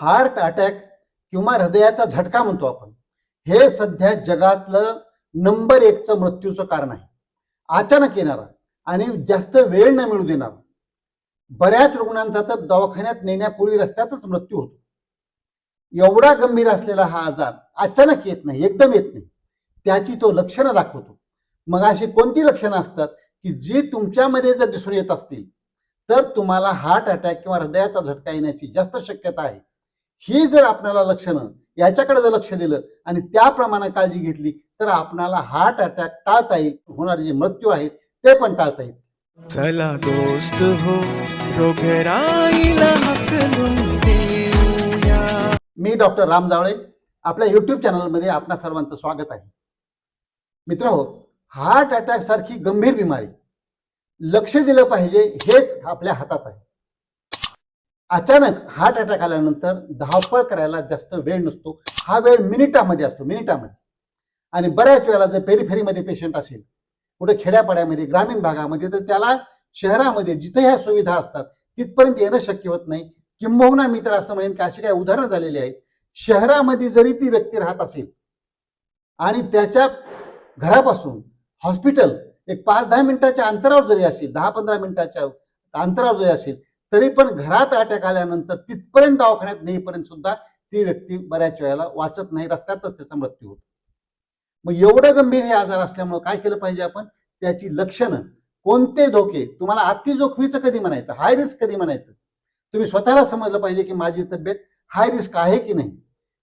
Heart attack किंवा हृदयाचा झटका म्हणतो आपण हे सध्या जगातलं नंबर एकचं मृत्यूचं कारण आहे. अचानक येणारा आणि जास्त वेळ न मिळू देणार. बऱ्याच रुग्णांचा तर दवाखान्यात नेण्यापूर्वी रस्त्यातच मृत्यू होतो. एवढा गंभीर असलेला हा आजार अचानक येत नाही एकदम येत नाही. त्याची तो लक्षणं दाखवतो. मग अशी कोणती लक्षणं असतात की जी तुमच्यामध्ये जर दिसून येत असतील तर तुम्हाला हार्ट अटॅक किंवा हृदयाचा झटका येण्याची जास्त शक्यता आहे. ही जर आपल्याला लक्षणं याच्याकडे जर लक्ष दिलं आणि त्याप्रमाणे काळजी घेतली तर आपणाला हार्ट अटॅक टाळता येईल. होणारे जे मृत्यू आहेत ते पण टाळता येईल चला दोस्त हो मी डॉक्टर राम जावळे आपल्या युट्यूब चॅनलमध्ये आपणा सर्वांचं स्वागत आहे. मित्र हो हार्ट अटॅक सारखी गंभीर बिमारी. लक्ष दिलं पाहिजे हेच आपल्या हातात आहे. अचानक हार्ट अटॅक आल्यानंतर धावपळ करायला जास्त वेळ नसतो. हा वेळ मिनिटामध्ये असतो मिनिटामध्ये. आणि बऱ्याच वेळेला जर पेरिफेरीमध्ये पेशंट असेल कुठे खेड्यापाड्यामध्ये ग्रामीण भागामध्ये तर त्याला शहरामध्ये जिथे ह्या सुविधा असतात तिथपर्यंत येणं शक्य होत नाही. किंबहुना मी तर असं म्हणेन की अशी काही उदाहरणं झालेली आहेत. शहरामध्ये जरी ती व्यक्ती राहत असेल आणि त्याच्या घरापासून हॉस्पिटल एक पाच दहा मिनिटाच्या अंतरावर जरी असेल दहा पंधरा मिनिटाच्या अंतरावर जरी असेल तरी पण घरात अटॅक आल्यानंतर तिथपर्यंत दवाखान्यात नेईपर्यंत सुद्धा ती व्यक्ती बऱ्याच वेळेला वाचत नाही रस्त्यातच त्याचा मृत्यू होतो. मग एवढं गंभीर हे आजार असल्यामुळे काय केलं पाहिजे आपण? त्याची लक्षणं. कोणते धोके? तुम्हाला अति जोखमीचं कधी म्हणायचं? हाय रिस्क कधी म्हणायचं? तुम्ही स्वतःला समजलं पाहिजे की माझी तब्येत हाय रिस्क आहे की नाही?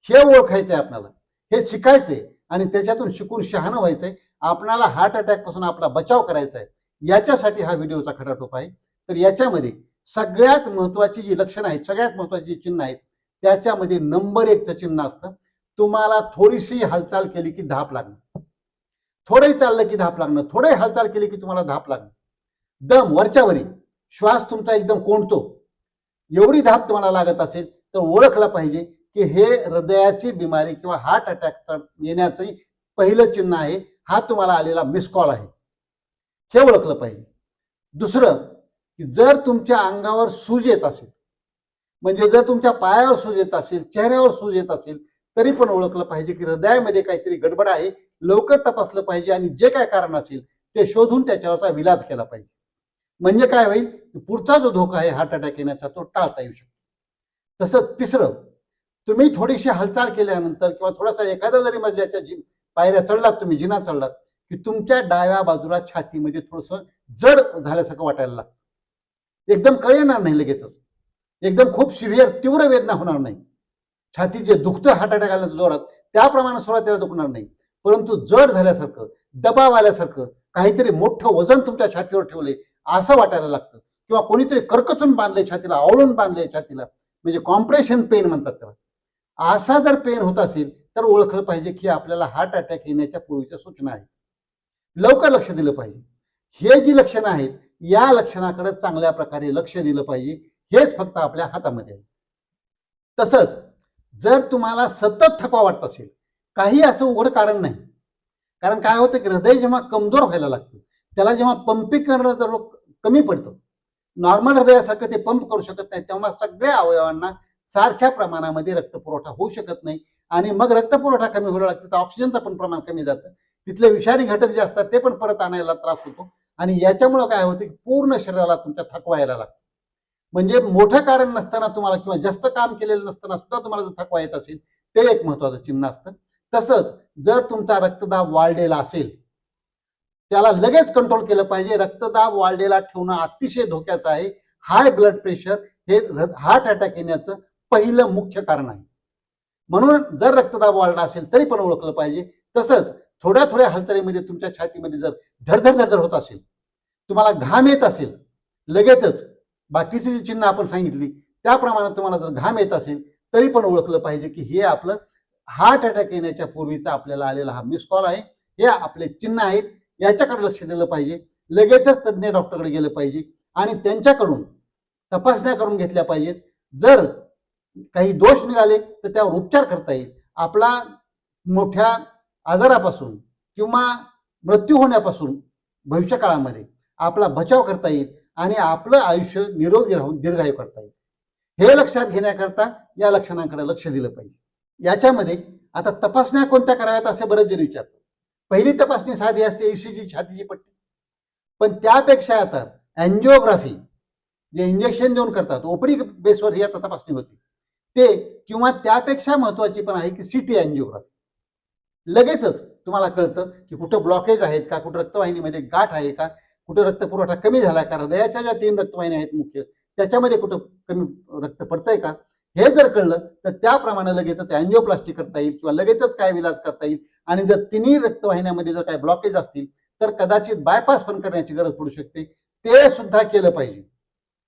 हे ओळखायचं आहे आपल्याला. हे शिकायचंय आणि त्याच्यातून शिकून शहाणं व्हायचंय. आपणाला हार्ट अटॅकपासून आपला बचाव करायचा आहे याच्यासाठी हा व्हिडिओचा खरा टोप आहे. तर याच्यामध्ये सगळ्यात महत्वाची जी लक्षणं आहेत सगळ्यात महत्वाची जी चिन्ह आहेत त्याच्यामध्ये नंबर एकचं चिन्ह असतं. तुम्हाला थोडीशी हालचाल केली की धाप लागणं. थोडंही चाललं की धाप लागणं. थोडे हालचाल केली की तुम्हाला धाप लागणं. दम वरच्यावरी श्वास तुमचा एकदम कोंडतो. एवढी धाप तुम्हाला लागत असेल तर ओळखलं पाहिजे की हे हृदयाची बिमारी किंवा हार्ट अटॅक येण्याचं पहिलं चिन्ह आहे. हा तुम्हाला आलेला मिस कॉल आहे. हे ओळखलं पाहिजे. दुसरं की जर तुमच्या अंगावर सूज येत असेल म्हणजे जर तुमच्या पायावर सूज येत असेल चेहऱ्यावर सूज येत असेल तरी पण ओळखलं पाहिजे की हृदयामध्ये काहीतरी गडबड आहे लवकर तपासलं पाहिजे आणि जे काय कारण असेल ते शोधून त्याच्यावरचा विलाज केला पाहिजे. म्हणजे काय होईल? पुढचा जो धोका आहे हार्ट अटॅक येण्याचा तो टाळता येऊ शकतो. तसंच तिसरं तुम्ही थोडीशी हालचाल केल्यानंतर किंवा थोडासा एखादा जरी मजल्याच्या जी पायऱ्या चढलात तुम्ही जिना चढलात की तुमच्या डाव्या बाजूला छातीमध्ये थोडंसं जड झाल्यासारखं वाटायला लागतं. एकदम कळ येणार नाही लगेचच. एकदम खूप सिव्हिअर तीव्र वेदना होणार नाही. छाती जे दुखतं हार्ट अटॅक आल्यानंतर जोरात त्याप्रमाणे सुरुवातीला दुखणार नाही. परंतु जड झाल्यासारखं दबाव आल्यासारखं काहीतरी मोठं वजन तुमच्या छातीवर ठेवले असं वाटायला लागतं. किंवा कोणीतरी कर्कचून बांधले छातीला आवळून बांधले छातीला म्हणजे कॉम्प्रेशन पेन म्हणतात त्याला. असा जर पेन होत असेल तर ओळखलं पाहिजे की आपल्याला हार्ट अटॅक येण्याच्या पूर्वीच्या सूचना आहेत. लवकर लक्ष दिलं पाहिजे. हे जी लक्षणं आहेत या लक्षणाकडे चांगल्या प्रकारे लक्ष दिलं पाहिजे. हेच फक्त आपल्या हातामध्ये आहे. तसंच जर तुम्हाला सतत थकवा वाटत असेल काही असं उघड कारण नाही. कारण काय होतं की हृदय जेव्हा कमजोर व्हायला लागतं त्याला जेव्हा पंपिंग करणं जर कमी पडतं नॉर्मल हृदयासारखं ते पंप करू शकत नाही तेव्हा सगळ्या अवयवांना सारख्या प्रमाणामध्ये रक्तपुरवठा होऊ शकत नाही. आणि मग रक्तपुरवठा कमी व्हायला लागतो तर ऑक्सिजनचं पण प्रमाण कमी जातं. तिथले विषारी घटक जे असतात ते पण परत आणायला त्रास होतो. आणि याच्यामुळं काय होतं की पूर्ण शरीराला तुमच्या थकवा यायला लागतो. म्हणजे मोठं कारण नसताना तुम्हाला किंवा जास्त काम केलेलं नसताना सुद्धा तुम्हाला जर थकवा येत असेल ते एक महत्वाचं चिन्ह असतं. तसंच जर तुमचा रक्तदाब वाढलेला असेल त्याला लगेच कंट्रोल केलं पाहिजे. रक्तदाब वाढलेला ठेवणं अतिशय धोक्याचं आहे. हाय ब्लड प्रेशर हे हार्ट अटॅक येण्याचं पहिलं मुख्य कारण आहे. म्हणून जर रक्तदाब वाढला असेल तरी पण ओळखलं पाहिजे. तसंच थोड्या थोड्या हालचालीमध्ये तुमच्या छातीमध्ये जर धडधड धडधड होत असेल तुम्हाला घाम येत असेल लगेचच बाकीची जी चिन्ह आपण सांगितली त्याप्रमाणे तुम्हाला जर घाम येत असेल तरी पण ओळखलं पाहिजे की हे आपलं हार्ट अटॅक येण्याच्या पूर्वीचा आपल्याला आलेला हा मिस कॉल आहे. हे आपले चिन्ह आहेत याच्याकडे लक्ष दिलं पाहिजे. लगेचच तज्ज्ञ डॉक्टरकडे गेलं पाहिजे आणि त्यांच्याकडून तपासण्या करून घेतल्या पाहिजेत. जर काही दोष निघाले तर त्यावर उपचार करता येईल. आपला मोठ्या आजारापासून किंवा मृत्यू होण्यापासून भविष्यकाळामध्ये आपला बचाव करता येईल आणि आपलं आयुष्य निरोगी राहून दीर्घायू करता येईल. हे लक्षात घेण्याकरता या लक्षणांकडे लक्ष दिलं पाहिजे. याच्यामध्ये आता तपासण्या कोणत्या कराव्यात असे बरेच जण विचारतात. पहिली तपासणी साधी असते ईसीजी छातीची पट्टी. पण त्यापेक्षा आता अँजिओग्राफी जे इंजेक्शन देऊन करतात ओपडी बेसवर ही आता तपासणी होती. ते किंवा त्यापेक्षा महत्वाची पण आहे की सिटी अँजिओग्राफी लगेचच तुम्हाला कळतं की कुठं ब्लॉकेज आहेत का कुठं रक्तवाहिनीमध्ये गाठ आहे का कुठं रक्तपुरवठा कमी झाला का हृदयाच्या ज्या तीन रक्तवाहिन्या आहेत मुख्य त्याच्यामध्ये कुठं कमी रक्त पडतंय का? हे जर कळलं तर त्याप्रमाणे लगेचच अँजिओप्लास्टी करता येईल किंवा लगेचच काय इलाज करता येईल. आणि जर तिन्ही रक्तवाहिन्यामध्ये जर काय ब्लॉकेज असतील तर कदाचित बायपास पण करण्याची गरज पडू शकते. ते सुद्धा केलं पाहिजे.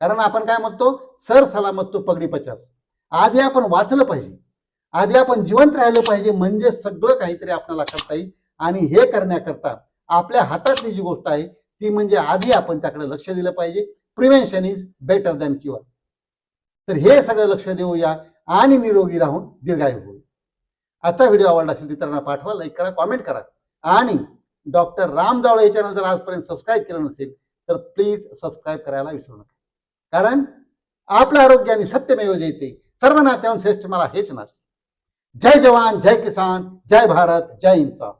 कारण आपण काय म्हणतो? सर सलामत तो पगडी पचास. आधी आपण वाचलं पाहिजे. आधी आपण जिवंत राहिलं पाहिजे म्हणजे सगळं काहीतरी आपल्याला करता येईल. आणि हे करण्याकरता आपल्या हातातली जी गोष्ट आहे ती म्हणजे आधी आपण त्याकडे लक्ष दिलं पाहिजे. Prevention is better than cure तर हे सगळं लक्ष देऊया आणि निरोगी राहून दीर्घायू होऊ आजचा व्हिडिओ आवडला असेल इतरांना पाठवा लाईक करा कॉमेंट करा. आणि डॉक्टर राम जावळे हे चॅनल जर आजपर्यंत सबस्क्राईब केलं नसेल तर प्लीज सबस्क्राईब करायला विसरू नका. कारण आपलं आरोग्य आणि सत्यमेव जयते सर्व नात्याहून श्रेष्ठ मला हेच नाते जय जवान जय किसान जय भारत जय इन्सान